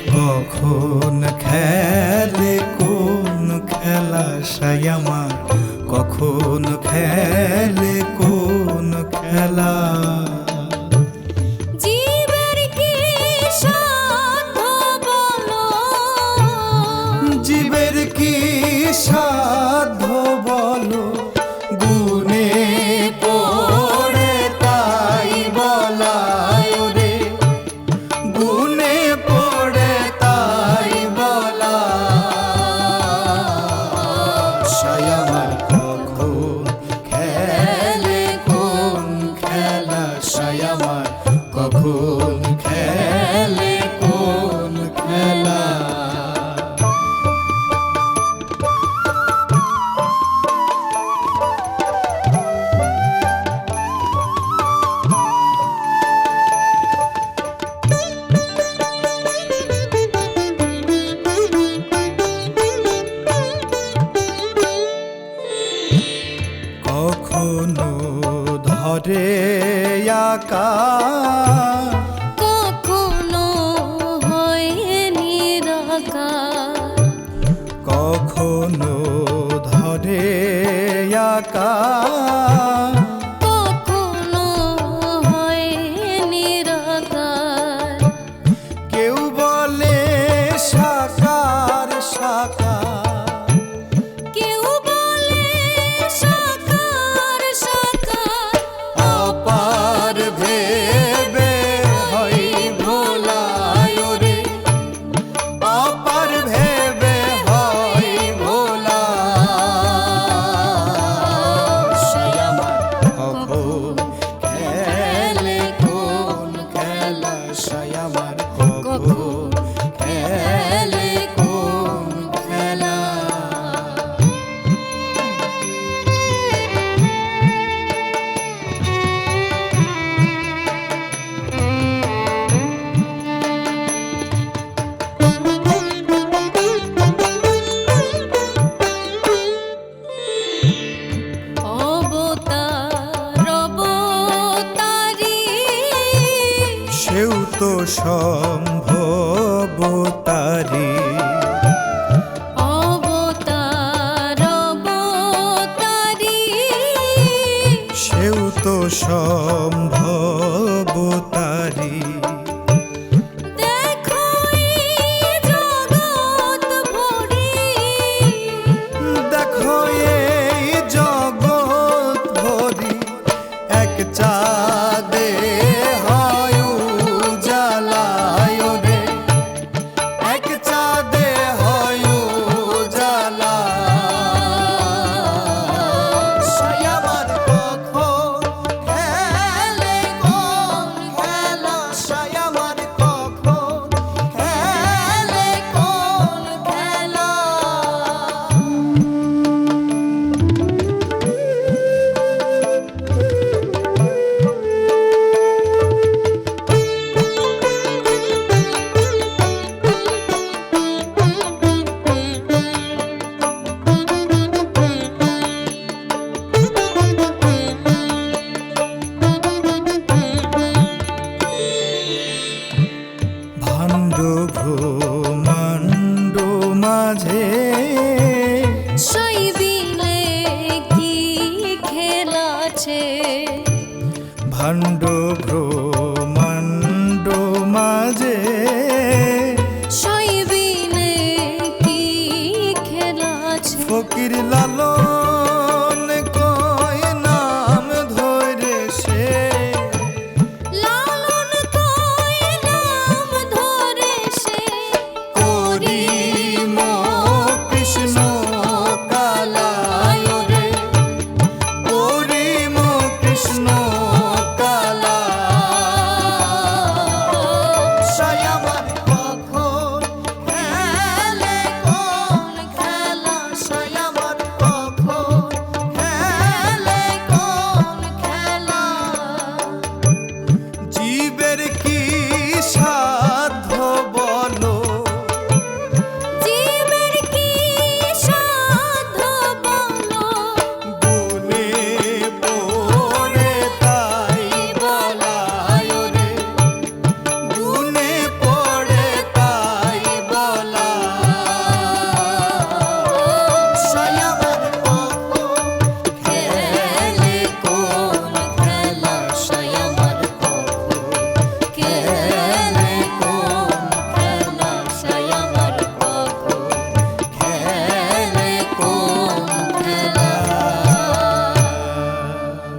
কখন খেল আকা কখনো হয়ে নিরাকা কখনো ধরে আকা সেও তো সম্ভব তারি। সেও তো সম্ভব তারি। ভাণ্ড ঘুমাণ্ড মাঝে। শৈবিলে কি খেলাছে? ভাণ্ড ভ্রম